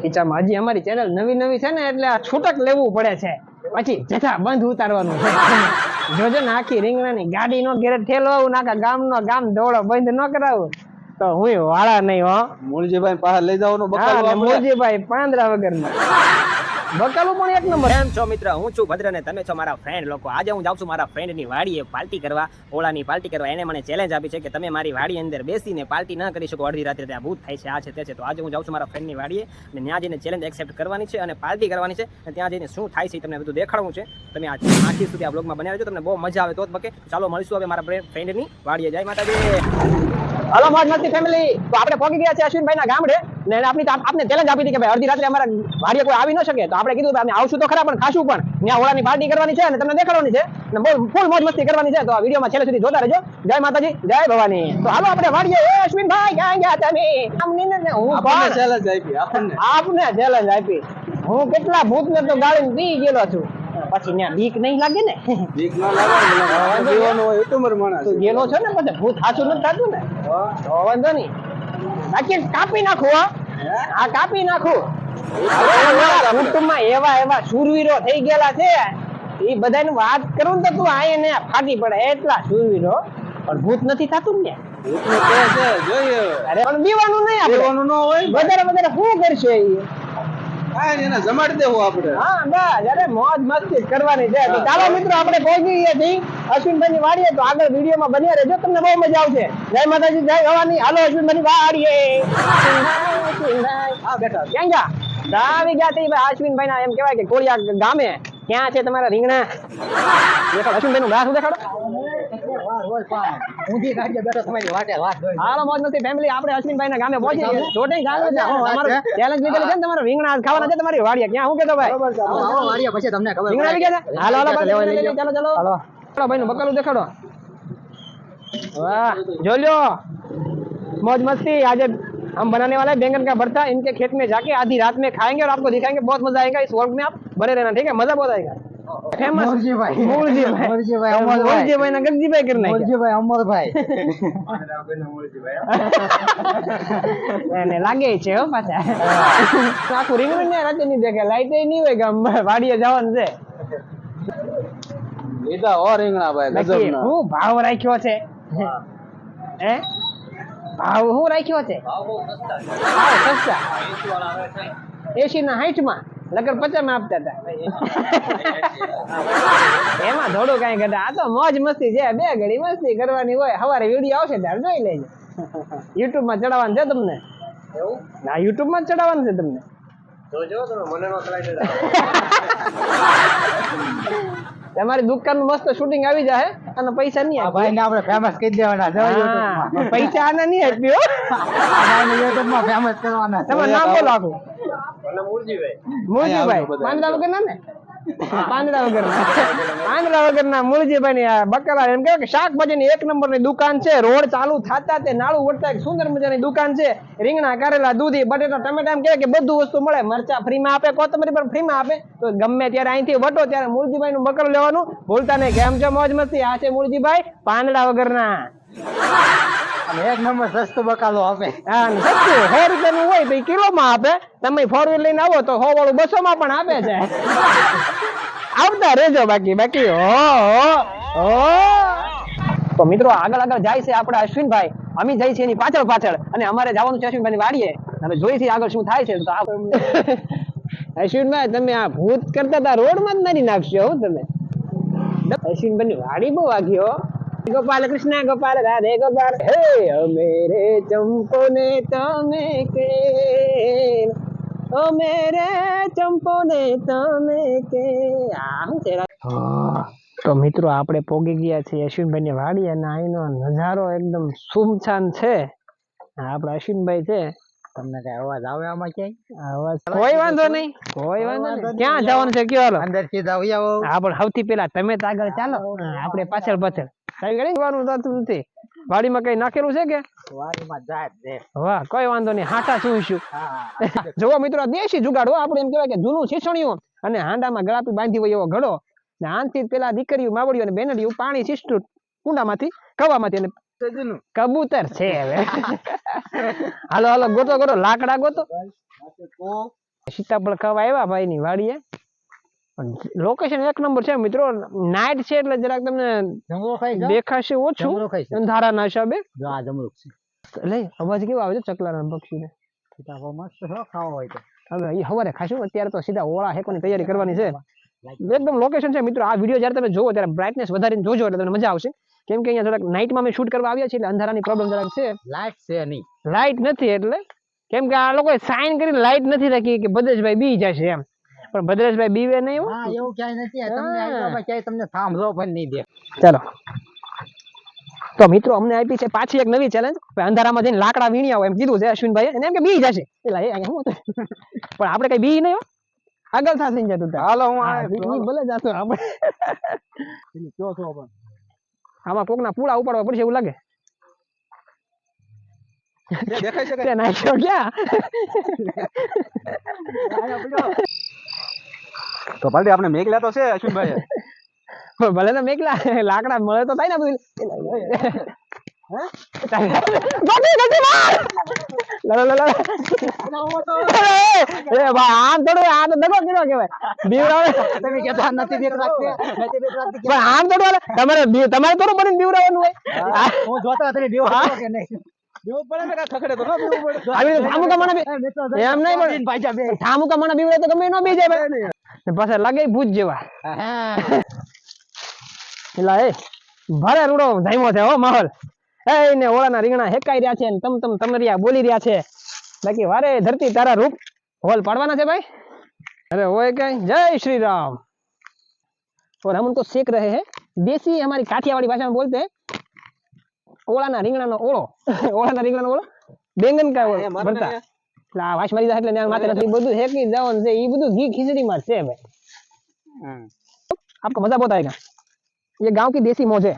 ખીચામાં. હજી અમારી ચેનલ નવી નવી છે ને એટલે આ છૂટક લેવું પડે છે. પછી જથા બંધ ઉતારવાનું છે. જોજો ને આખી રીંગણાની ગાડી નો ઘેર ઠેલવાવું નાખા ગામ નો ગામ દોડો બંધ ન કરાવું તો હું વાળા નહીં હો. મૂળજીભાઈ પાસે લઈ જવાનું મૂળજીભાઈ પાંદરા. વગર બકાલું પણ એક નંબર. એમ છો મિત્ર? હું છું ભદ્ર ને તમે છો મારા ફ્રેન્ડ લોકો. આજે હું જાઉં છું મારા ફ્રેન્ડની વાડીએ પાર્ટી કરવા ઓળાની પાર્ટી કરવા. એને મને ચેલેન્જ આપી છે કે તમે મારી વાડી અંદર બેસીને પાર્ટી ન કરી શકો. અડધી રાત્રે ત્યાં ભૂત થાય છે, આ છે, તે છે. તો આજે હું જાઉં છું મારા ફ્રેન્ડની વાડીએ અને ત્યાં જઈને ચેલેન્જ એક્સેપ્ટ કરવાની છે અને પાર્ટી કરવાની છે. અને ત્યાં જઈને શું થાય છે તમને બધું દેખાડવું છે. તમે આજે આખી સુધી આ બ્લોગમાં બનાવ્યો રહેજો તમને બહુ મજા આવે તો જ બકે. ચાલો મળીશું હવે મારા ફ્રેન્ડની વાડીએ. જાય માતાજી. હલો મોજ મસ્તી ફેમિલી તો આપણે પહોંચી ગયા છે અશ્વિનભાઈ ના ગામડે ને આપણી આપને ચેલેન્જ આપી હતી કે ભાઈ અડધી રાત્રે અમારા ભાડીએ કોઈ આવી ન શકે. તો આપણે કીધું અમે આવશું તો ખરા પણ ખાશું પણ. ત્યાં ઓળાની પાર્ટી કરવાની છે અને તમને દેખાડવાની છે. ને બહુ ફૂલ મોજ મસ્તી કરવાની છે. તો આ વિડીયોમાં છેલ્લે સુધી જોતા રહેજો. જય માતાજી જય ભવાની. તો હાલો આપણે વાડીએ. એ અશ્વિનભાઈ ક્યાં ગયા તમે? આમની ને હું આપણને પણ challenge આપી આપણને. આપને ચેલેન્જ આપી. હું કેટલા ભૂતને તો ગાળીને પી ગયેલો છું. પછી ત્યાં બીક નહીં લાગે ને. બીક ન લાગે જીવનો હોય એટલું મારું માણસ. તું ગેલો છો ને પછી ભૂત સાચું નથી થતું ને? તો વાંધો નહીં. બાકી કાપી નાખો આ કાપી નાખો. કુટુંબમાં એવા એવા શૂરવીરો થઈ ગયેલા છે. એ બધાની વાત કરું ને તો તું આય ને ફાટી પડે. એટલા શૂરવીરો પણ ભૂત નથી થતું ને જોઈએ. અરે પણ બીવાનું નહીં આપણે. જીવવાનું ન હોય વધારે વધારે શું કરશે ઈ? કાંઈ નહીં, એને જમાડી દેવું આપણે. હા બસ અરે મોજ મસ્તી કરવાની છે. તો ચાલો મિત્રો આપણે પહોંચી ગયા છીએ અશ્વિનભાઈ ની વાડીએ તો આગળ વિડીયોમાં બન્યા રહેજો તમને બહુ મજા આવશે. જય માતાજી જય ભવાની. હાલો અશ્વિનભાઈ વાડીએ. હા બેઠા. ક્યાં ગયા આવી ગયા છે અશ્વિનભાઈ ના એમ કહેવાય કે કોળિયા ગામે. ક્યાં છે તમારા રીંગણા? દેખાડો અશ્વિનભાઈ નું દેખાડો? હાલો મોજ મસ્તી ફેમિલી આપણે અશ્વિનભાઈ ના ગામે પહોંચી ગયા ચોટે ગામે છે હું અમારું ચેલેન્જ લીધેલું છે ને તમારા રીંગણા ખાવાના છે તમારી વાડીએ ક્યાં હું કેતો ભાઈ રીંગણા આવી ગયા છે હાલો હાલો ભાઈ લઈ લઈ, ચાલો ચાલો હાલો ભાઈ નું બકાલું દેખાડો वाह जो लो मौज मस्ती आज हम बनाने वाले हैं बैंगन का भरता इनके खेत में जाके आधी रात में खाएंगे और आपको दिखाएंगे बहुत मजा आएगा इस वर्ग में आप बने रहना ठीक है मजा बहुत आएगा ફેમસ લાગે છે હો પાછા. લાઈટ નહીં હોય ગામ વાડીએ જવાનું છે. લીધા હો હું ભાવ રાખ્યો છે? હે. ભાવ હું રાખ્યો છે? એસી ના 60 માં લગર પચાસમાં આપતા હતા એમાં થોડું કઈ કરતા. આ તો મોજ મસ્તી છે બે ઘડી મસ્તી કરવાની હોય. સવારે વીડિયો આવશે ત્યારે જોઈ લેજો. યુટ્યુબમાં ચડાવવાનું છે તમને? ના યુટ્યુબમાં ચડાવવાનું છે તમને. તમારી દુકાનનું મસ્ત શૂટિંગ આવી જાય અને પૈસા નહીં આ આપે ભાઈને આપણે ફેમસ કરી દેવાના. પૈસા આને નહીં આપ્યો ભાઈને યુટ્યુબમાં ફેમસ કરવાના. તમે તમારું નામ બોલો આપણું મુરજીભાઈ. મુરજીભાઈ માનતા વગર ના ને? વગર વગર ના ની ની ની સુંદર મજાની દુકાન છે, રીંગણા કારેલા, દૂધી, બટેટા, ટમેટા કે બધું વસ્તુ મળે, મરચા ફ્રી માં આપે, કોથમરી પણ ફ્રી માં આપે ગમે ત્યારે અહીંથી વટો ત્યારે મૂળજીભાઈ નું બકરું લેવાનું, ભૂલતા નહીં, કેમ છે મોજ મસ્તી? આ છે મૂળજીભાઈ પાંદડા વગરના અને એક નંબર સસ્તું બકાલો આપે. હા સસ્તું સો રૂપિયાનું હોય ભાઈ કિલો માં આપે. તમે ફોર વ્હીલ લઈને આવો તો સો વાળું બસો માં પણ આપે છે. આવતા રહેજો બાકી બાકી હો હો તો મિત્રો આગળ આગળ જાય છે આપણા અશ્વિનભાઈ. અમે જઈ છીએ એની પાછળ પાછળ. અને અમારે જવાનું છે અશ્વિનભાઈ વાડીએ. હવે જોઈ છીએ આગળ શું થાય છે તો અશ્વિનભાઈ તમે આ ભૂત કરતા હતા રોડમાં જ મારી નાખશો તમે. અશ્વિનભાઈ વાડી બહુ વાગી હો. ગોપાલ કૃષ્ણ ગોપાલ રાધે ગોપાલ. હે અમેરે ચંપો ને તમે કે અમેરે ચંપો ને તમે કે આ છે? તો મિત્રો આપણે પોગી ગયા છીએ અશ્વિનભાઈ ની વાડી અને અહીંનો નજારો એકદમ સુમસાન છે. આપણા અશ્વિનભાઈ છે. તમને કઈ અવાજ આવે આમાં ક્યાંય? અવાજ કોઈ વાંધો નહીં. કોઈ વાંધો નહીં. ક્યાં જવાનું છે? કયો અંદર સીધા આવો. આપણે સૌથી પેલા તમે તો આગળ ચાલો. આપણે પાછળ પાછળ. કઈ ગણી જવાનું થતું નથી. વાડીમાં કઈ નાખેલું છે કે? વાડીમાં જાય છે. વાહ કોઈ વાંધો નહીં. હાટા સુઈશું હા જોવો મિત્રો દેશી જુગાડો આપણે એમ કહેવાય કે જૂનું શીસણિયું અને હાંડામાં ગળાપી બાંધી હોય એવો ઘડો. ને આનથી પેલા દીકરીઓ માવડીઓ અને બેનડીઓ પાણી શીસતું કુંડામાંથી કવામાંથી અને કબૂતર છે હવે. હાલો હાલો ગોતો ગોતો લાકડા ગોતો. સીતાફળ ખાવા આવ્યા ભાઈ ની વાડીએ. લોકેશન એક નંબર છે. મિત્રો નાઇટ છે એટલે જરાક તમને દેખાશે ઓછું. ખાઈ છે હિસાબે. આ જમરૂક છે. લે અવાજ કેવો આવે છે? ચકલાના પક્ષીને. મસ્ત ખાવા હોય તો. હવે એ હવારે ખાશું. અત્યારે તો સીધા ઓળા હેકોની તૈયારી કરવાની છે. એકદમ લોકેશન છે મિત્રો. આ વીડિયો જ્યારે તમે જોવો ત્યારે બ્રાઇટનેસ વધારીને જોજો એટલે તમને મજા આવશે. કેમ કે અહીંયા થોડાક નાઇટમાં અમે શૂટ કરવા આવ્યા છીએ એટલે અંધારાની પ્રોબ્લેમ જરાક છે. લાઇટ છે નહીં. લાઇટ નથી એટલે. કેમ કે આ લોકોએ સાઇન કરીને લાઇટ નથી રાખી કે ભદ્રેશભાઈ બી જશે એમ. પણ ભદ્રેશભાઈ બીવે નહીં હો. હા એવું ક્યાંય નથી. તમને આઈડિયામાં ક્યાંય તમને સાંભળો પણ નહીં દે. ચાલો. તો મિત્રો અમને આપી છે પાછી એક નવી ચેલેન્જ અંધારામાં જઈને લાકડા વીણ્યા હોય એમ કીધું છે અશ્વિનભાઈ એને એમ કે બી જશે. એટલે એ શું પણ આપણે કઈ બી નહીં આગળ થા થઈ જતું. હાલો હું આ ભલે જાતો આપણે. કયો છો પણ? આમાં કોકના પૂળા ઉપાડવા પડશે એવું લાગે. દેખાય છે કે? નાખ્યો ક્યાં? તો પાલટી આપણે મેઘલા તો છે અશ્વિનભાઈ ભલે ને મેકલા લાકડા મળે તો થાય ને બધું. તો. તમારે થોડું બનીને બીવરાવાનું હોય. હું. જોતો નહીં? જેવું પડે ને તો એમ તો ગમે નો બી જાય ભાઈ. ને પાછા લાગે ભૂત જેવા હા એલા એ ભરે રૂડો ધાઈમો છે હો માહોલ એ ને ઓળાના રીંગણા હેકાઈ રહ્યા છે ને તમ તમ તમરિયા બોલી રહ્યા છે બાકી વારે ધરતી તારા રૂપ હોલ પાડવાના છે ભાઈ અરે ઓય કઈ જય श्री राम और हम उनको सेक रहे हैं देसी हमारी काठियावाड़ी भाषा में बोलते हैं ઓળાના રીંગણાનો ઓળો ઓળાના રીંગણાનો ઓળો બેંગન કા ઓળો એ મરને ભરતા એટલે આ વાસ મારી જાય એટલે ન્યા માથે નથી બધું હેકી જવાનું છે એ બધું ઘી ખીચડીમાં જ છે ભાઈ आपको मजा बहुत आएगा ये गांव की देसी मौज है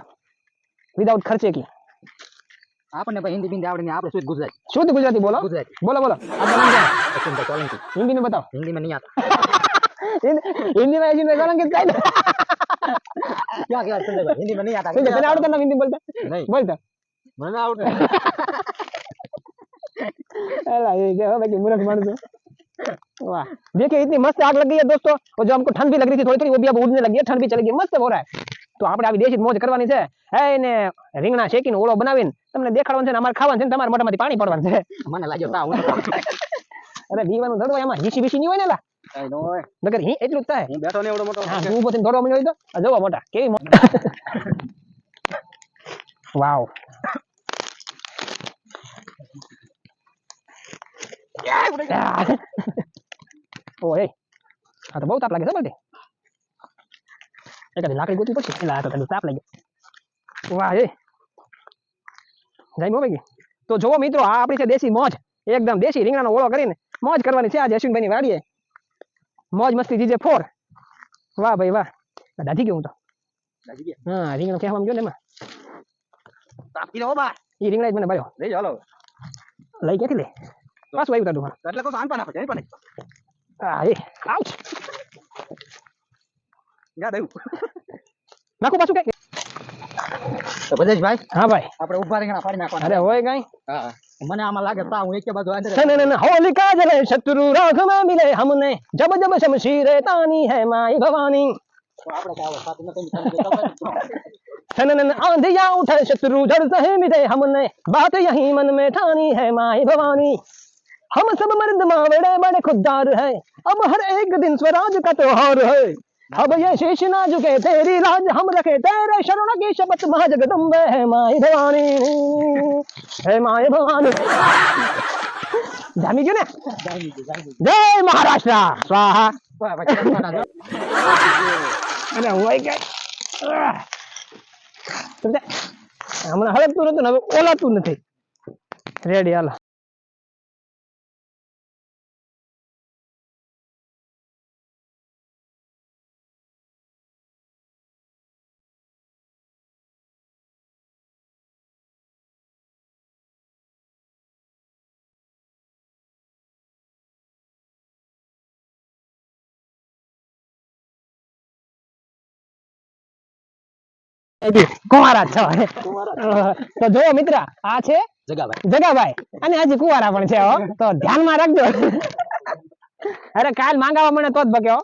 विदाउट खर्चे की આપણને પણ હિન્દી બિંદી આવડે નહીં આપણે શુદ્ધ ગુજરાતી शुद्ध गुजराती बोलो ગુજરાતી बोलो बोलो आपका नाम क्या है અશ્વિનભાઈ સોલંકી हिंदी में बताओ હિન્દીમાં નહીં આતા हिंदी हिंदी में ऐसी नजर के काय ક્યાં કહેવાય સંજયભાઈ હિન્દીમાં નહીં આતા ठीक है तेरे आवडतं ना हिंदी बोलता નહીં बोलता મને આવડે अला ये क्या हो बाकी मूर्ख मानुस है। वाह देखिए इतनी मस्त आग लग गई है दोस्तों और जो हमको ठंड भी लग रही थी थोड़ी थोड़ी वो भी अब उड़ने लगी है ठंड भी चली गई मस्त हो रहा है તો આપણે આવી દેશી જ મોજ કરવાની છે હે ને રીંગણા શેકીને ઓળો બનાવીને તમને દેખાડવાનું છે ને અમારે ખાવાનું છે ને તમારા મોઢામાંથી પાણી પડવાનું છે મને લાગ્યો તા હું અરે દીવાનું દડો એમાં હીસી બીસી નહીં હોય ને લા કઈ ન હોય નગર હી એટલું જ થાય હું બેઠો ને એવડો મોટો હા તું ઉભો થઈને દોડવા મળ્યો હોય તો આ જોવો મોટા કેવી મોટા વાવ ઓય આ તો બહુ તાપ લાગે છે બળે એકાદી લાકડી ગોતવી પડશે એટલે આ તો તને તાપ લાગે વાહ એ જઈ મોબાઈ તો જોવો મિત્રો આ આપણી છે દેશી મોજ એકદમ દેશી રીંગણાનો ઓળો કરીને મોજ કરવાની છે આજે અશ્વિનભાઈની વાડીએ મોજ મસ્તી જીજે ફોર વાહ ભાઈ વાહ દાદી ગયો હું તો હા રીંગણો કહેવામાં ગયો ને એમાં તાપી લો બા એ રીંગણા જ મને ભાયો લઈ જાઓ લઈ ક્યાંથી લે પાછું આવ્યું તાડું એટલે કહું આન પણ આપે જઈ પણ હા એ આઉચ યાદ આવ્યું નાખું પાછું કઈ તો ભદેશભાઈ હા ભાઈ આપણે ઉભા રીંગણા પાડી નાખવાના અરે હોય કઈ હા મને આમાં લાગે તા હું એક બાજુ અંદર न न न होलिका जले शत्रु राघ में मिले हमने जब जब शमशीर तानी है माई भवानी આપણે કાવ સાથી નથી તમે न न न आंधिया उठे शत्रु जड़ सहे मिले हमने बात यही मन में ठानी है माई भवानी हम सब मर्द मावड़े बड़े खुददार है अब हर एक दिन स्वराज का त्योहार है अब ये शेष ना झुके तेरी लाज हम रखे तेरे शरण की शपथ महाजगदम्बे है माई भवानी है माई भवानी જામી ગયું ને જય મહારાષ્ટ્ર સ્વાહા અને હોય કે આહ. સમજ્યા? હમણાં હળગતું નતું ને હવે ઓલાતું નથી રેડી હાલો કુંવારા છો. તો જો મિત્ર આ છે જગાભાઈ. જગાભાઈ. અને હજી કુંવારા પણ છે તો ધ્યાનમાં રાખજો. અરે કાલ માંગાવા મને તો જ બક્યો.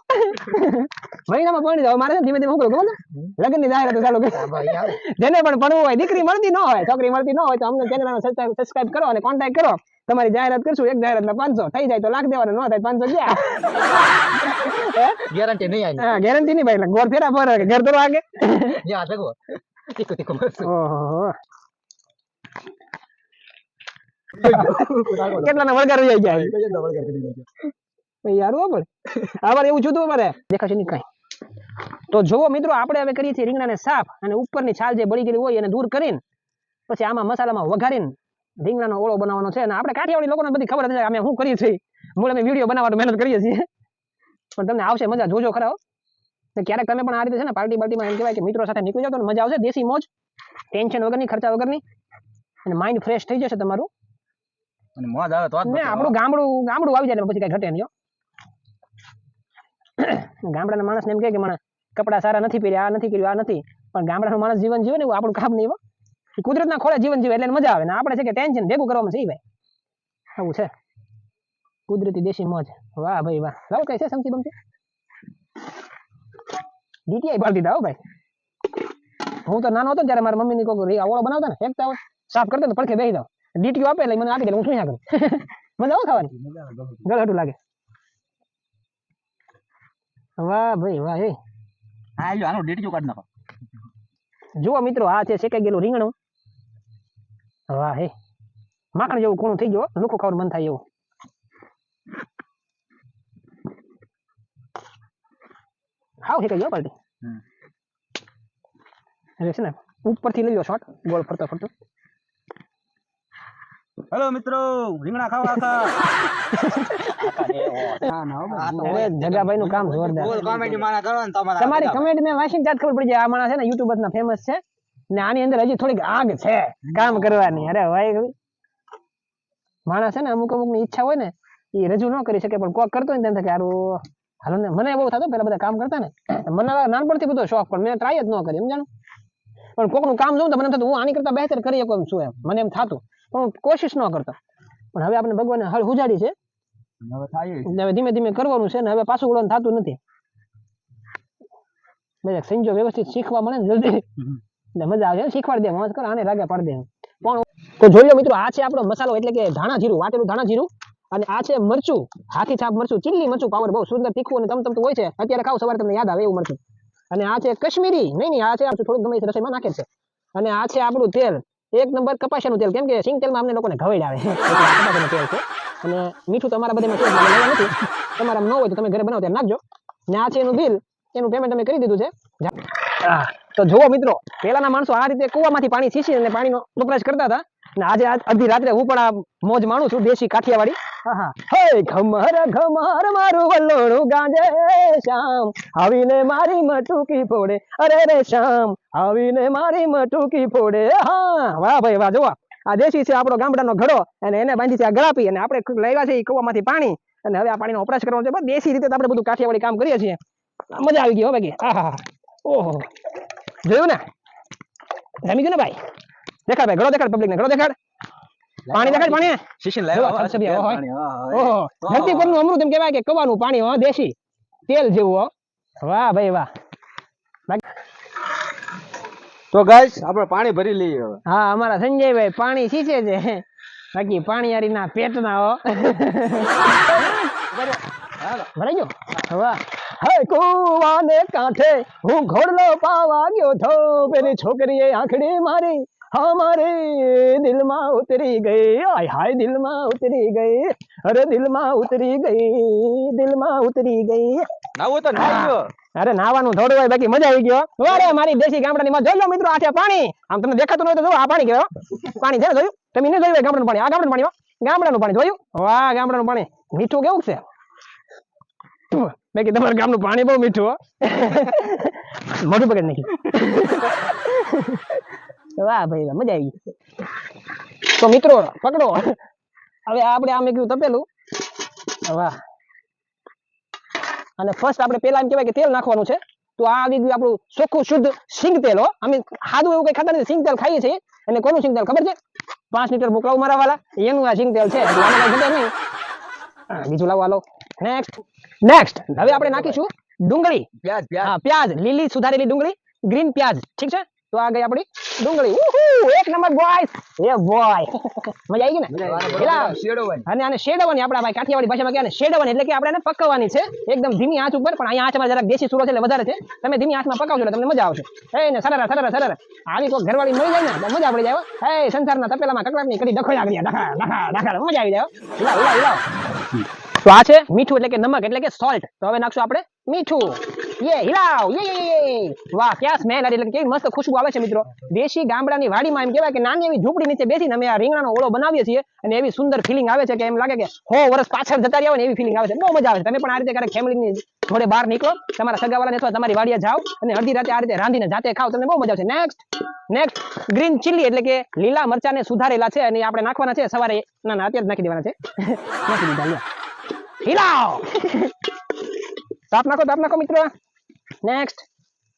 મહિનામાં પરણી જાવ મારે ધીમે ધીમે શું કરું લગ્નની જાહેરાત ચાલુ જેને પણ ભણવું હોય દીકરી મળતી ન હોય છોકરી મળતી ન હોય તો અમને ચેનલ સબસ્ક્રાઇબ કરો અને કોન્ટેક્ટ કરો. તમારી જાહેરાત કરશું એક જાહેરાત પાંચસો. થઈ જાય તો લાખ દેવાના ન થાય પાંચસો ગયા. ગેરંટી નહીં આવી હા ગેરંટી નહીં ભાઈ ગોર ફેરા પર ઘર તો આગે જ્યાં જગો. ટીકો ટીકો. ઓહો. કેટલાના વળગાર વહી જાય યાર પણ. આবার એવું જોતું અમારે. દેખાશે નહીં કાઈ. તો જુઓ મિત્રો આપણે હવે કરીએ છીએ રીંગણાને સાફ અને ઉપરની છાલ જે બળી ગયેલી હોય એને દૂર કરીને પછી આમાં મસાલામાં વઘારીને રીંગણાનો ઓળો બનાવવાનો છે. અને આપણે કાઠિયાવાડી લોકોને બધી ખબર છે અમે શું કરીએ છીએ. મૂળ અમે વીડિયો બનાવવાનું મહેનત કરીએ છીએ. પણ તમને આવશે મજા જોજો ખરા ને ક્યારેક તમે પણ આ રીતે છે ને પાર્ટી પાર્ટીમાં એમ કહેવાય કે મિત્રો સાથે નીકળી જાવ તો મજા આવશે દેશી મોજ ટેન્શન વગરની ખર્ચા વગરની. અને માઇન્ડ ફ્રેશ થઈ જશે તમારું. અને મોજ આવે તો ને આપણું ગામડું ગામડું આવી જાય ને પછી કઈ ઘટે નહીં ગામડાના માણસને એમ કહે કે મને કપડા સારા નથી પહેર્યા આ નથી કર્યું આ નથી. પણ ગામડાનું માણસ જીવન જીવે ને એવું આપણું કામ નહીં કુદરતના ખોળે જીવન જીવે એટલે મજા આવે ને આપણે છે કે ટેન્શન ભેગું કરવામાં છે ભાઈ. આવું છે. કુદરતી દેશી મોજ. વાહ ભાઈ વાહ. લાવો કઈ છે સમજી બમતી ડીટીઆઈ પાડી દીધા હો ભાઈ. હું તો નાનો હતો ને ત્યારે મારા મમ્મીની કોઈ ઓળો બનાવતા ને ફેંકતા હોય. સાફ કરતા ને પડખે બેસી જાવ. ડીટીઓ આપે એટલે મને આપી દે હું શું કરું. મજા આવે ખાવાની ગળહટું લાગે. વાહ ભાઈ વાહ એ હા લ્યો, આનું ડીટીયું કાઢી નાખો. જુઓ મિત્રો આ છે શેકાઈ ગયેલું રીંગણું. વાહ હે. માખણ જેવું કૂણું થઈ ગયો લોકો ખાવાનું મન થાય એવું. હાવ શેકાઈ ગયો પાર્ટી એટલે છે ને ઉપરથી લઈ લો શોટ ગોળ ફરતો ફરતો. હેલો મિત્રો રીંગણા ખાવા આખા જગાભાઈ નું કામ જોરદાર. કોમેડી મારા કરો ને તમારા તમારી કમેન્ટ મેં વાંચીને જાત ખબર પડી જાય. આ માણસ છે ને યુટ્યુબર ના ફેમસ છે. ને આની અંદર હજી થોડીક આગ છે. કામ કરવાની. અરે ભાઈ માણસ છે ને અમુક અમુકની ઈચ્છા હોય ને એ રજૂ ન કરી શકે પણ કોક કરતો હોય ને તેમ કે હારું હાલો ને મને બહુ થતું પેલા બધા કામ કરતા ને મને નાનપણથી બધો શોખ પણ મેં ટ્રાય જ ન કરી સમજાણું? પણ કોકનું કામ જોઉં તો મને થતું હું આની કરતા બહેતર કરી શકું એમ છું એમ મને એમ થતું પણ હું કોશિશ ન કરતો. પણ હવે આપણે ભગવાને હળ ઉજાડી છે. હવે ધીમે ધીમે કરવાનું છે ને હવે પાછું વળવાનું થતું નથી. બધા સંજો વ્યવસ્થિત શીખવા મળે ને જલ્દી. એટલે મજા આવે શીખવાડી દે મોજ કર આને લાગે પાડી દે પણ તો જોઈ લો મિત્રો આ છે આપણો મસાલો એટલે કે ધાણા જીરું વાટેલું ધાણા જીરું. અને આ છે મરચું. હાથી છાપ મરચું. ચીલી મરચું પાવર બહુ સુંદર તીખું અને તમતમતું હોય છે. અત્યારે ખાવ સવારે તમને યાદ આવે એવું મરચું. અને આ છે કશ્મીરી. નહીં નહીં આ છે આપણું થોડુંક ગમે રસોઈમાં નાખે છે. અને આ છે આપણું તેલ. એક નંબર કપાસિયાનું તેલ. કેમ કે સિંગ તેલમાં અમને લોકોને ઘવાઈ આવે. કપાસિયાનું તેલ છે. અને મીઠું તમારા બધામાં નથી. તમારા ન હોય તો તમે ઘરે બનાવો ત્યારે નાખજો. ને આ છે એનું બિલ એનું પેમેન્ટ અમે કરી દીધું છે. તો જુઓ મિત્રો પહેલાના માણસો આ રીતે કુવામાંથી પાણી છીસી અને પાણીનો વપરાશ કરતા હતા. અને આજે આ અડધી રાત્રે હું પણ આ મોજ માણું છું દેશી કાઠિયાવાડી. ઘમર ઘમર મારું વલ્લોણું ગાંજે શ્યામ. આવીને મારી મટુકી ફોડે, અરે રે શ્યામ. આવીને મારી મટુકી ફોડે. હા, વાહ ભાઈ, વાહ જોવા આ દેશી છે આપણો ગામડાનો ઘડો, અને એને બાંધી છે આ ગળાપી, અને આપણે લાવ્યા છે એ કૂવામાંથી પાણી. અને હવે આ પાણીનો વપરાશ કરવાનો છે. દેશી રીતે આપણે બધું કાઠિયાવાડી કામ કરીએ છીએ. મજા આવી ગઈ હો હા હા ઓહો. જોયું ને? જમી ગયું ને ભાઈ. દેખાડ ભાઈ, ઘડો દેખાડ પબ્લિક ને ઘડો દેખાડ. પાણી દેખાડ પાણી? શીશીને લાવ્યા, આવો હા. ઓહો ધરતી પરનું અમૃત એમ કહેવાય કે કવાનું પાણી હો દેશી. તેલ જેવું હો. વાહ ભાઈ વાહ. તો ગાઈસ આપણે પાણી ભરી લઈએ હવે. હા અમારા સંજયભાઈ પાણી સીંચે છે. બાકી પાણીયારી ના પેટ ના હો. ભરાઈ ગયો? વાહ. હે કુવાને કાંઠે હું ઘોડલો પાવા ગયો થો પેલી છોકરીએ આંખડી મારી. મારે દિલમાં ઉતરી ગઈ આય હાય દિલમાં ઉતરી ગઈ અરે દિલમાં ઉતરી ગઈ દિલમાં ઉતરી ગઈ નાવું તો નાઈ ગયો. અરે નાવાનું થોડું હોય બાકી મજા આવી ગયો અરે મારી દેશી ગામડાની માં જોઈ લો મિત્રો આ છે પાણી। આમ તમને દેખાતું ન હોય તો જો આ પાણી કેવો પાણી છે જોયું? તમે નહીં જોયું ગામડાનું પાણી? આ ગામડાનું પાણી ગામડાનું પાણી જોયું? વાહ ગામડાનું પાણી. મીઠું કેવું છે? બાકી તમારા ગામનું પાણી બહુ મીઠું મોઢું પકડી નાખી. વાહ ભાઈ વાહ મજા આવી ગઈ. તો મિત્રો પકડો. હવે આપણે આમ કીધું તપેલું. વાહ. અને ફર્સ્ટ આપણે પેલા એમ કહેવાય કે તેલ નાખવાનું છે. તો આ આવી ગયું આપણું ચોખ્ખું શુદ્ધ સિંગ તેલ હો. અમે સાદું એવું કઈ ખાતા નથી. સિંગ તેલ ખાઈએ છીએ. અને કોનું સિંગ તેલ ખબર છે? પાંચ લીટર મોકલાવું મારા વાલા એનું આ સિંગ તેલ છે. નહીં. બીજું લાવો હાલો. નેક્સ્ટ નેક્સ્ટ હવે આપણે નાખીશું ડુંગળી. પ્યાજ પ્યાજ. હા પ્યાજ. લીલી સુધારેલી ડુંગળી. ગ્રીન પ્યાજ. ઠીક છે? તો આ ગઈ આપણી ડુંગળી. એક નંબર બોય એ બોય મજા આવી ગઈ ને? પેલા શેડો હોય અને આને શેડવાની આપણા ભાઈ કાઠિયાવાડી ભાષામાં કહે ને શેડવાની એટલે કે આપણે એને પકવવાની છે. એકદમ ધીમી આંચ ઉપર પણ અહીંયા આંચમાં જરાક દેશી સુરો છે એટલે વધારે છે. તમે ધીમી આંચમાં પકાવજો એટલે તમને મજા આવશે. એ ને સરરા સરરા સરરા. આવી કોઈ ઘરવાળી મળી જાય ને તો મજા પડી જાય હો. એ સંસારના તપેલામાં કકડાટની કડી ડખો લાગી ડખા ડખા ડખા. મજા આવી જાય તો આ છે મીઠું એટલે કે નમક એટલે કે સોલ્ટ તો હવે નાખશું આપણે મીઠું યે હિલાવ યે યે યે, વાહ ક્યાં સ્મેલ એટલે કે કેવી મસ્ત ખુશ્બુ આવે છે મિત્રો. દેશી ગામડાની વાડીમાં એમ કહેવાય કે નાની એવી ઝૂંપડી નીચે બેસીને અમે આ રીંગણાનો ઓળો બનાવીએ છીએ અને એવી સુંદર ફિલિંગ આવે છે કે એમ લાગે કે હો વર્ષ પાછળ જતા રહ્યા હોય ને એવી ફિલિંગ આવે છે. બહુ મજા આવે છે. તમે પણ આ રીતે ક્યારેક ફેમિલીની જોડે બહાર નીકળો. તમારા સગાવાળાને અથવા તમારી વાડીએ જાઓ અને અડધી રાતે આ રીતે રાંધીને જાતે ખાઓ. તમને બહુ મજા આવશે. નેક્સ્ટ નેક્સ્ટ ગ્રીન ચીલી એટલે કે લીલા મરચાને સુધારેલા છે અને આપણે નાખવાના છે. સવારે ના ના અત્યારે નાખી દેવાના છે. નાખી દીધા હિલાવ તાપ નાખો તાપ નાખો મિત્રો. નેક્સ્ટ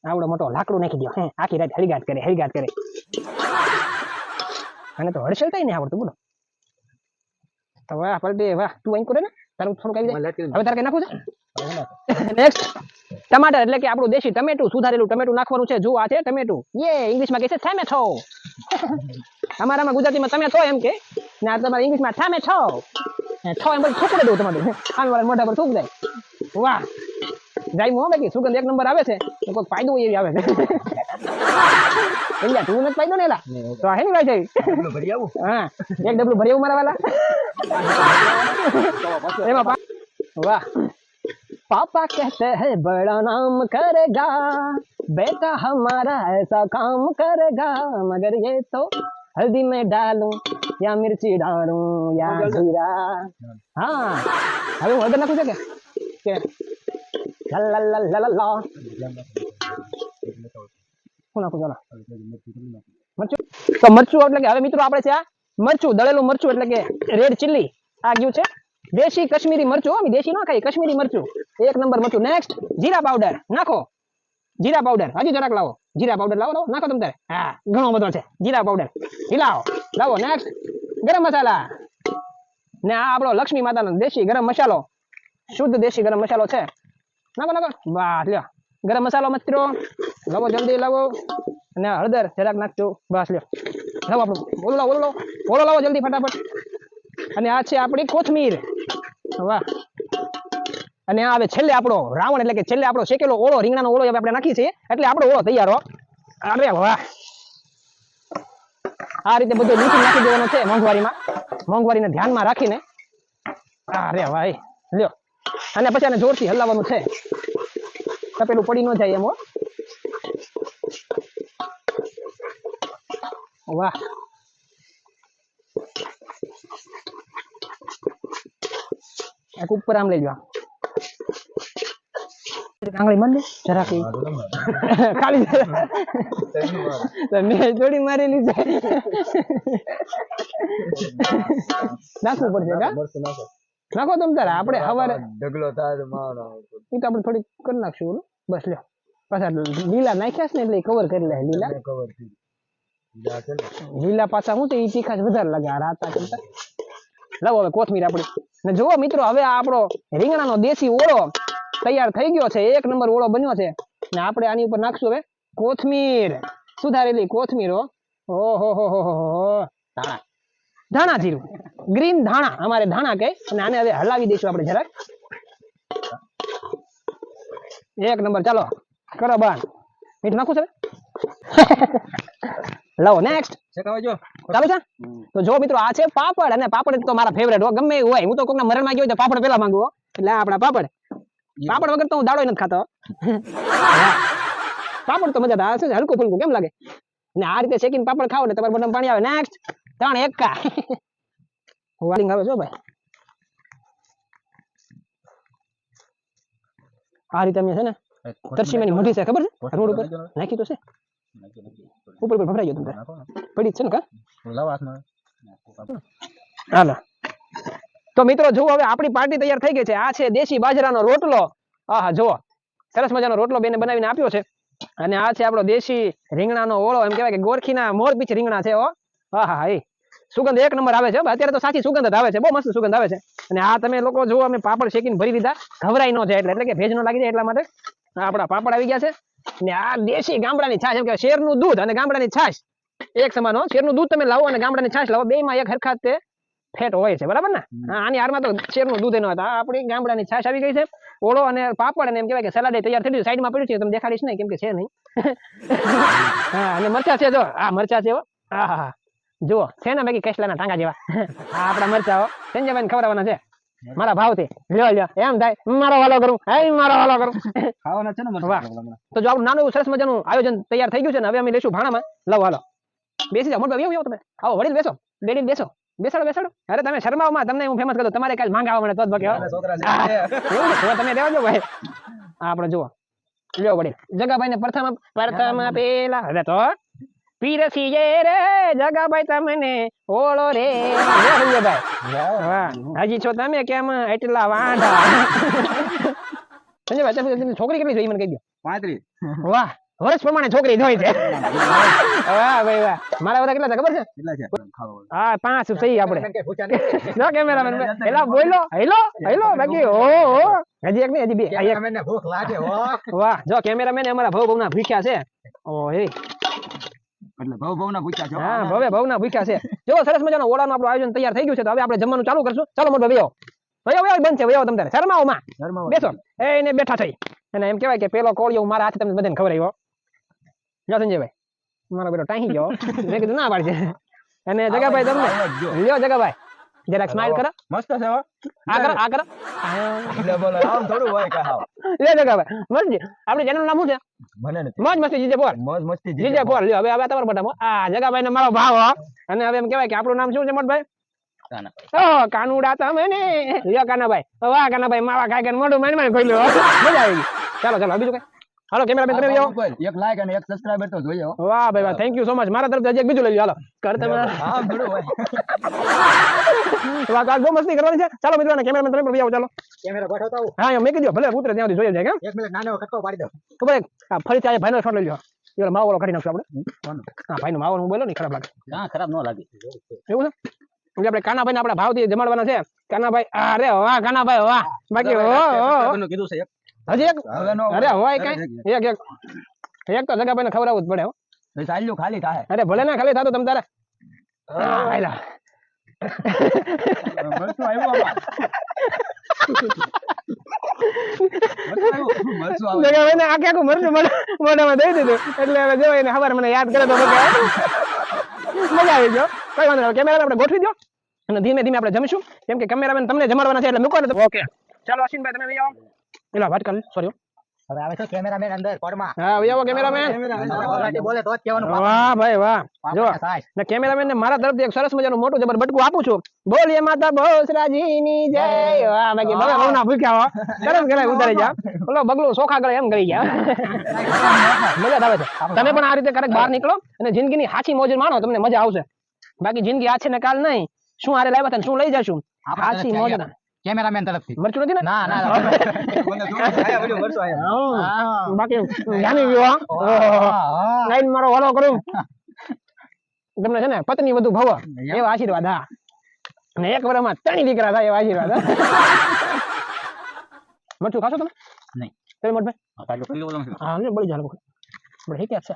આવડો મોટો લાકડું નાખી દો હે. આખી રાત હળગાટ કરે હળગાટ કરે. અને તો હળશેલ થાય ને આવડતું બોલો. તો વાહ પલટી વાહ. તું અહીં કરે ને તારું થોડું આવી જાય? હવે તારે કઈ નાખું છે? નેક્સ્ટ ટમાટર એટલે કે આપણું દેશી ટમેટું સુધારેલું ટમેટું નાખવાનું છે. જો આ છે ટમેટું. યે ઇંગ્લિશમાં કહે છે છો. અમારામાં ગુજરાતીમાં તમે છો એમ કે. ને આ તમારે ઇંગ્લિશમાં સામે છો. છો એમ બધું થૂકડે દઉં તમારું. આમ મોઢા પર થૂક જાય વાહ. જાય મો બાકી સુગંધ એક નંબર આવે છે તો કોઈ ફાયદો એવી આવે છે એટલે તું નથી ફાયદો ને એલા તો આ હેની ભાઈ થઈ ભરી આવું હા એક ડબલું ભરી આવું મારા વાલા એમાં પા- વાહ पापा कहते हैं बड़ा नाम करेगा बेटा हमारा ऐसा काम करेगा मगर ये तो हल्दी में डालूं या मिर्ची डालूं या जीरा हाँ હવે હું હળદર નાખું છે કે કે લા લા લા લા લા લા શું નાખું ચાલો મરચું? તો મરચું એટલે કે હવે મિત્રો આપણે છે આ મરચું દળેલું મરચું એટલે કે રેડ ચીલી આ ગયું છે? દેશી કાશ્મીરી મરચું હો, અમે દેશી ના ખાઈએ કાશ્મીરી મરચું. એક નંબર મરચું. નેક્સ્ટ જીરા પાવડર નાખો. જીરા પાવડર હજી જરાક લાવો. જીરા પાવડર લાવો લાવો. નાખો તમે તારે હા ઘણો બધો છે. જીરા પાવડર હિલાવો લાવો. નેક્સ્ટ ગરમ મસાલા. ને આ આપણો લક્ષ્મી માતાનો દેશી ગરમ મસાલો. શુદ્ધ દેશી ગરમ મસાલો છે. નાખો નાખો ગરમ મસાલો મિત્રો લાવો, જલ્દી લાવો. અને હળદર જરાક નાખજો. બસ, લ્યો. લાવો આપણું. ઓલો લાવો ઓલો ઓલો લાવો, જલ્દી, ફટાફટ. અને આ છે આપણી કોથમીર. વાહ. અને આ હવે છેલ્લે આપણો રાવણ, એટલે કે છેલ્લે આપણો શેકેલો ઓળો, રીંગણાનો ઓળો હવે આપણે નાખી છે. એટલે આપણો ઓળો તૈયાર હો. અરે વાહ. આ રીતે બધું મીઠું નાખી દેવાનું છે મોંઘવારીમાં. મોંઘવારીને ધ્યાનમાં રાખીને. અરે ભાઈ. લ્યો. અને પછી આને જોરથી હલાવવાનું છે. તપેલું પડી ન જાય એમ વાહ. એક ઉપર આમ લઈ જવા આંગળી માર દે જરાક ખાલી જરા. મેં જોડી મારેલી છે. નાખવું પડશે કા? નાખો તમ તારે આપણે સવારે ઢગલો થાય મારો એ તો આપણે થોડી કરી નાખશું બોલો બસ લ્યો. પાછા લીલા નાખ્યા છે ને એટલે કવર કરી લે લીલા. કવર લીલા પાછા હું તો એ તીખાશ વધારે લાગે આ રાતા કરતા લાવો હવે કોથમીર આપણી. ને જુઓ મિત્રો હવે આ આપણો રીંગણાનો દેશી ઓળો તૈયાર થઈ ગયો છે એક નંબર ઓળો બન્યો છે. ને આપણે આની ઉપર નાખશું હવે કોથમીર. સુધારેલી કોથમીર હો. હો હો હો હો હો. ધાણા ધાણા જીરું. ગ્રીન ધાણા. અમારે ધાણા કહે અને આને હવે હલાવી દઈશું આપણે જરાક. એક નંબર. ચાલો. કરો બાર મીઠું નાખું છે? લાવો નેક્સ્ટ શેકાવા ચાલુ છે? તો જો મિત્રો આ છે પાપડ. અને પાપડ તો મારા ફેવરેટ હો. ગમે એવું હોય. હું તો કોકના મરણમાં ગયો તો પાપડ પેલા માંગુ એટલે આપણા પાપડ. પાપડ વગર તો હું દાડો નથી ખાતો. પાપડ તો મજા આવે. છે હલકું ફુલકું. કેમ લાગે? ને આ રીતે શેકીને પાપડ ખાવ ને તમારે બધા પાણી આવે. નેક્સ્ટ ત્રણ એકા. આવે છો ભાઈ. આ રીતે અમે છે ને તરસીમાની મોઢી છે ખબર છે? રોડ ઉપર નાખી તો છે. ઉપર ઉપર ભભરાઈ ગયો તમને પડી છે ને કા? હાલો તો મિત્રો જુઓ હવે આપણી પાર્ટી તૈયાર થઈ ગઈ છે. આ છે દેશી બાજરાનો રોટલો. આહા જુઓ. સરસ મજાનો રોટલો બેને બનાવીને આપ્યો છે. અને આ છે આપણો દેશી રીંગણાનો ઓળો. એમ કહેવાય કે ગોરખીના મોરપીચ રીંગણા છે હો. હા હા. એ સુગંધ એક નંબર આવે છે અત્યારે તો સાચી સુગંધ જ આવે છે. બહુ મસ્ત સુગંધ આવે છે. અને આ તમે લોકો જુઓ અમે પાપડ શેકીને ભરી દીધા ઘવરાઈ ન જાય એટલે એટલે કે ભેજ ન લાગી જાય એટલા માટે. આપણા પાપડ આવી ગયા છે. ને આ દેશી ગામડાની છાશ એમ કે શેરનું દૂધ અને ગામડાની છાશ એક સમાન શેરનું દૂધ તમે લાવો અને ગામડાની છાશ લાવો બેયમાં એક હરખા તે ફેટ હોય છે. બરાબર ને? આની હારમાં તો શેરનું દૂધ એનો હતા. આપણી ગામડાની છાશ આવી ગઈ છે. ઓળો અને પાપડ અને એમ કહેવાય કે સલાડ તૈયાર થઈ ગયું. સાઈડમાં પડ્યું છે તમે દેખાડીશ નહીં કેમ કે છે નહીં. હા અને મરચા છે જો. આ મરચા છે હા. હા હા જુઓ છે ને બાકી કેસલાના ટાંગા જેવા. આ આપણા મરચા હો. સંજયભાઈ ખવડાવવાના છે. મારા ભાવથી. લ્યો લ્યો. એમ થાય મારો વાલો કરું. હે મારો વાલો કરું. ખાવાના છે ને વાહ. તો જો આપણું નાનું એવું સરસ મજાનું આયોજન તૈયાર થઈ ગયું છે ને હવે અમે લેશું ભાણામાં. લવ હાલો. બેસી જાઓ. મોટો આવો તમે. આવો વડીલ બેસો. બેડી બેસો. બેસાડો બેસાડો. અરે તમે શરમાવમાં તમને હું ફેમસ કરું. તમારે કાલ માંગાવા મને તો જ બાકી તમે દો ભાઈ. આપણે જુઓ. લ્યો વડીલ. જગાભાઈ ને પ્રથમ પ્રથમ પેલા હવે તો પીરસી જે રે જગાભાઈ તમને ઓળો રે. સંજયભાઈ હજી છો તમે કેમ એટલા વાંઢા? સંજયભાઈ તમે છોકરી કેટલી જોઈ મને કહી દો. પાંત્રીસ. વાહ વર્ષ પ્રમાણે છોકરી જોઈ છે. વાહ ભાઈ વાહ. મારા બધા કેટલા ખબર છે? કેટલા છે? હા પાંચ સહી આપણે. જો કેમેરામેન એલા બોલો. હેલો હેલો બાકી ઓ ઓ હજી એક નહીં હજી બે. ભૂખ લાગે વાહ જો કેમેરામેન અમારા ભવ ભવના ભૂખ્યા છે. ઓ હે એટલે ભાવ ભાવના પૂછ્યા છો. હા ભવે ભવના ભૂખ્યા છે. જો સરસ મજાનો ઓળાનું આપણું આયોજન તૈયાર થઈ ગયું છે તો હવે આપણે જમવાનું ચાલુ કરશું. ચાલો મોટો ભાઈ આવો ભાઈ બંધ છે ભાઈ આવો શરમાવો માં ઘરમાં બેસો. એ એને બેઠા થઈ. અને એમ કહેવાય કે પેલો કોળિયો મારા હાથે તમને બધાને ખબર આવ્યો જો સંજયભાઈ મારો બેટો ટાહી ગયો. મેં કીધું ના પાડજે. અને જગાભાઈ તમને. લ્યો જગાભાઈ. જરાક સ્માઈલ કરો. મસ્ત છે આગળ કરો આ કરો એટલે બોલો, આમ થોડું હોય કે હાવ. લે જગાભાઈ મસ્ત આપણી ચેનલ નામ શું છે? મને નથી. મોજ મસ્તી જીજે બોલ. મોજ મસ્તી જીજે બોલ. લ્યો હવે હવે તમારો આ જગાભાઈ ને મારો ભાવ અને હવે એમ કહેવાય કે આપણું નામ શું છે મોટભાઈ? કાના. કાનુડા તમે ને. લ્યો કાનાભાઈ. વાહ કાનાભાઈ માવા ખાઈ મોઢું મારી મારી ખોલ્યું હો. મજા આવી ગઈ. ચાલો ચાલો બીજું કઈ? હાલો કેમેરામેન તમે આવ્યો એક લાઈક અને એક સબસ્ક્રાઇબર તો જોઈએ હો. વાહ ભાઈ વાહ થેન્ક યુ સો મચ મારા તરફથી હજી એક બીજું લઈ લ્યો હાલો કર તમે હા હોય. વાહ કાલ બહુ મસ્તી કરવાની છે ચાલો મિત્રો અને કેમેરામેન તમે પણ આવો ચાલો કેમેરા ગોઠવતા આવું. હા અહીંયા મૂકી દો ભલે ઉતરે ત્યાં સુધી જોઈએ જાય કેમ એક મિનિટ નાનો કટકો પાડી દો ખબર આ ફરી ચાલે ભાઈનો શોટ લઈ લ્યો યાર માવો વાળો કાઢી નાખશું આપણે હા ભાઈનો માવો હું બોલો ને ખરાબ લાગે ના, ખરાબ ન લાગે એવું છે એટલે આપણે કાનાભાઈ આપણા ભાવથી જમાડવાના છે કાનાભાઈ અરે વાહ કાનાભાઈ વાહ બાકી ઓ, ઓ, ઓ. કીધું છે એક. હજી એક હવે નો અરે હોય. કઈ? જગ્યા. એક એક એક તો જગાભાઈને ખવડાવવું જ પડે હો. ચાલ્યું ખાલી થાય અરે ભલે ના ખાલી થતો તમ તારે. મરચું આવ્યું આમાં. આખે આખું મરચું મોઢામાં દઈ દીધું. એટલે હવે જો એને ખબર મને યાદ કરે તો મજા આવી. ગયો. કઈ વાંધો નહીં કેમેરા આપણે ગોઠવી દો અને ધીમે ધીમે આપણે જમીશું. કેમ કે કેમેરામેન તમને જમાડવાના છે એટલે મૂકો ને ઓકે ચાલો અશ્વિનભાઈ તમે આવી. એલા વાત કર સોરી હવે આવે છે કેમેરામેન અંદર કોડમાં. હા આવી આવો કેમેરામેન. બોલે તો જ કહેવાનું વાહ ભાઈ વાહ. જો ને કેમેરામેન ને મારા તરફથી એક સરસ મજાનું મોટું જબર બટકું આપું છું. બોલીએ માતા બહુસરાજીની જય. વાહ બાકી ભલે ના ભૂખ્યા હો. તરત ગળે ઉતારી જા. બોલો બગલું સોખા ગળે એમ ગળી ગયા. મજા આવે છે. તમે પણ આ રીતે કરેક બહાર નીકળો અને જિંદગીની હાચી મોજ માણો તમને મજા આવશે. બાકી જિંદગી આ છે ને કાલ નહીં. શું આરે લાવ્યા હતા શું લઈ જશું? હાચી મોજ આવ્યા. કેમેરામેન તરફથી. મરચું નથી ને? ના ના. બાકી જામી ગયો લાઈન મારો વાલો કરું. તમને છે ને પત્ની વધુ ભવ. એવા આશીર્વાદ હા. અને એક વર્ષમાં ત્રણ દીકરા થાય એવા આશીર્વાદ મરચું ખાશો તમે? નહીં. તમે છે. હા બળી જાય બળી ઠીક છે?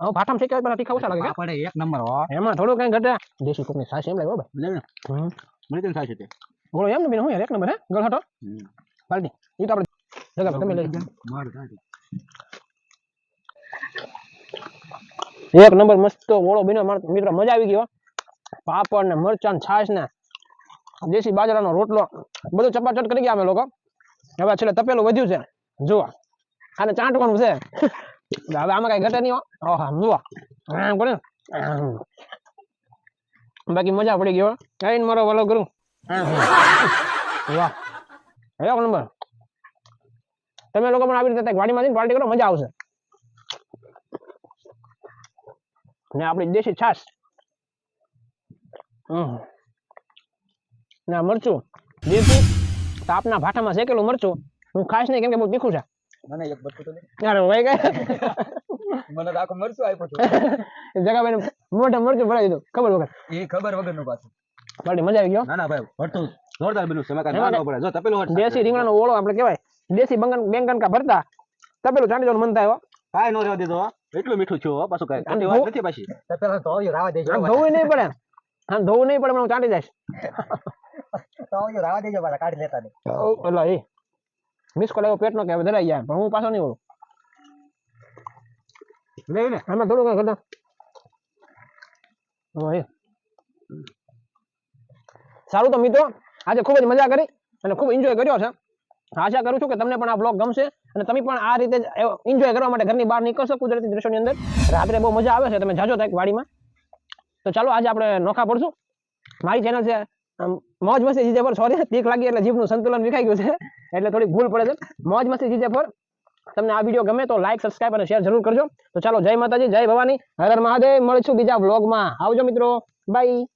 હવે ભાઠામાં શેક્યા પેલા તીખા ઓછા લાગે કે? એક નંબર એમાં થોડું કઈ ઘટે. દેશી કોકની સાસ એમ લાગે હો કેમ થાય છે તે? બોલો એમ ને હું એક નંબર હે ગળહટો. પાલટી એ તો આપણે જગા તમે લઈ માર એક નંબર મસ્ત ઓળો માર મિત્રો મજા આવી ગયો પાપડ ને મરચાં છાશ ને દેશી બાજરાનો રોટલો બધું ચપાચટ કરી ગયા અમે લોકો હવે છેલ્લે તપેલું વધ્યું છે જુઓ આને ચાંટવાનું છે હવે આમાં કઈ ઘટે નહીં હો. ઓહા જુઓ. આમ. બાકી મજા પડી ગયો આવીને મારો વાલો કરું. વાહ. એક નંબર. તમે લોકો પણ આવી રીતે વાડીમાં જઈને પાર્ટી કરો મજા આવશે. ને આપણી દેશી છાશ. ને આ મરચું. દેશી તાપના ભાઠામાં શેકેલું મરચું. હું ખાસ નહીં કેમ કે બહુ તીખું છે. મને એક બટકું તો. અરે ભાઈ કઈ મને તો આખું મરચું આપ્યું. જગાભાઈ મોઢા મરચું ભરાઈ દીધું. ખબર વગર? એ ખબર વગરનું પાછું. પાર્ટી મજા આવી ગયો? ના ના ભાઈ ભરતું જોરદાર બન્યું છે મેં કાંઈ ના પડે. જો તપેલું હોત દેશી રીંગણાનો ઓળો આપણે કહેવાય. દેશી બંગન બેંગન કા ભરતા. તપેલું ચાંદી જોન મન થાય હો. નો રહેવા દીધો એટલું મીઠું થયું પાછું કાંઈ. ખોટી વાત નથી પાછી. તો પેલા રાવા દેજો ધોવું નહીં પડે. હા ધોવું નહીં પડે મને હું ચાંદી જઈશ ધોયું રાવા દેજો પાછા કાઢી લેતા નહીં. એટલે એ. મિસ કોલ એવો પેટનો કે હવે ધરાઈ જાય પણ હું પાછો નહીં ઓળું લે. આમાં થોડું કઈ કરતા. સારું તો મિત્રો, આજે ખૂબ જ મજા કરી અને ખૂબ એન્જોય કર્યો છે. આશા કરું છું કે તમને પણ આ બ્લોગ ગમશે અને તમે પણ આ રીતે એન્જોય કરવા માટે ઘરની બહાર નીકળશો કુદરતી દ્રશ્યોની અંદર. રાત્રે બહુ મજા આવે છે, તમે જાજો થાય વાડીમાં. તો ચાલો, આજે આપણે નોખા પડશું. મારી ચેનલ છે મોજ મસ્તી જીજે પર. સોરી તીખ લાગી એટલે જીભનું સંતુલન વિખાઈ ગયું છે. એટલે થોડી ભૂલ પડે છે. મોજ મસ્તી જીજે પર. તમને આ વીડિયો ગમે તો લાઈક સબસ્ક્રાઈબ અને શેર જરૂર કરજો. તો ચાલો, જય માતાજી, જય ભવાની. હર મહાદેવ. મળીશું બીજા વ્લોગમાં આવજો મિત્રો. બાય